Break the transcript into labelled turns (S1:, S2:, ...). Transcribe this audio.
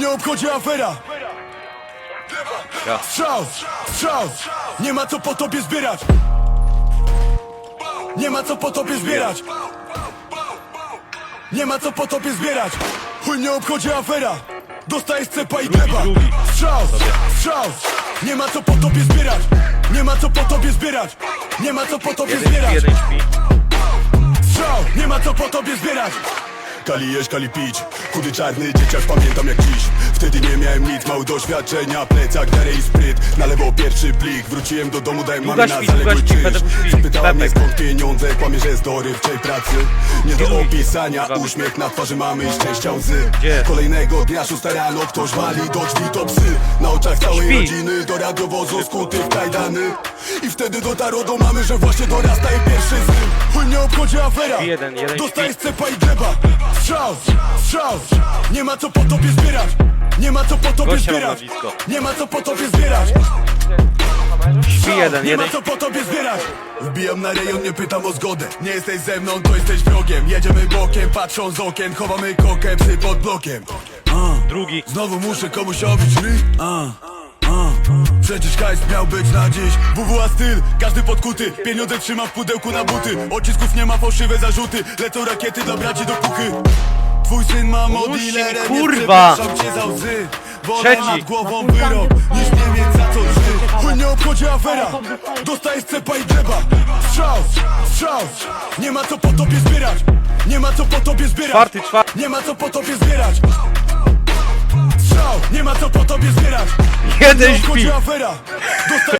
S1: mnie obchodzi afera. Strzał, strzał. Nie ma co po tobie zbierać. Nie ma co po tobie zbierać. Nie ma co po tobie zbierać. Chuj mnie obchodzi afera. Dostajesz cepa i gleba. Strzał, strzał. Nie ma co po tobie zbierać. Nie ma co po tobie zbierać. Nie ma co po tobie zbierać. Strzał, nie ma co po tobie zbierać Kali jeść, kali pić. Chudy czarny dzieciak, pamiętam jak dziś. Wtedy nie miałem nic, mało doświadczenia Plecak, dary i spryt. Na lewo pierwszy plik Wróciłem do domu, dałem
S2: Długa
S1: mamie na zaległy
S2: śpi.
S1: Zapytała mnie skąd pieniądze Kłamie, że z dorywczej pracy. Nie do opisania. Uśmiech na twarzy mamy i szczęścia łzy? Kolejnego dnia, szósta rano Ktoś wali do drzwi, to psy. Na oczach całej
S2: Śpi.
S1: rodziny Do radiowozu skuty w kajdany. I wtedy dotarło do mamy, że właśnie dorasta jej pierwszy syn. Chuj mnie obchodzi afera.
S2: Jeden, jeden
S1: Dostajesz
S2: śpi.
S1: cepa i gleba. Strzał, strzał Nie ma co po tobie zbierać. Nie ma co po tobie
S2: Gościa
S1: zbierać.
S2: blisko.
S1: Nie ma co po tobie zbierać.
S2: Śpi jeden,
S1: Nie
S2: jeden.
S1: ma co po tobie zbierać. Wbijam na rejon, nie pytam o zgodę. Nie jesteś ze mną, to jesteś wrogiem. Jedziemy bokiem, patrzą z okien Chowamy kokę, psy pod blokiem
S2: Drugi.
S1: Znowu muszę komuś obić ryj a, a. Przecież hajs miał być na dziś. WWA styl, każdy podkuty. Pieniądze trzyma w pudełku na buty. Odcisków nie ma, fałszywe zarzuty. Lecą rakiety dla braci do puchy. Twój syn ma dealerem
S2: kurwa.
S1: Cię za łzy. Wolę
S2: Trzeci.
S1: nad głową wyrok Niż nie mieć za co żyć Chuj nie obchodzi afera. Dostajesz cepa i gleba. Strzał, strzał. Nie ma co po tobie zbierać. Nie ma co po tobie zbierać.
S2: Czwarty, czwarty.
S1: Nie ma co po tobie zbierać nie ma co po tobie zbierać
S2: Jeden śpi.
S1: afera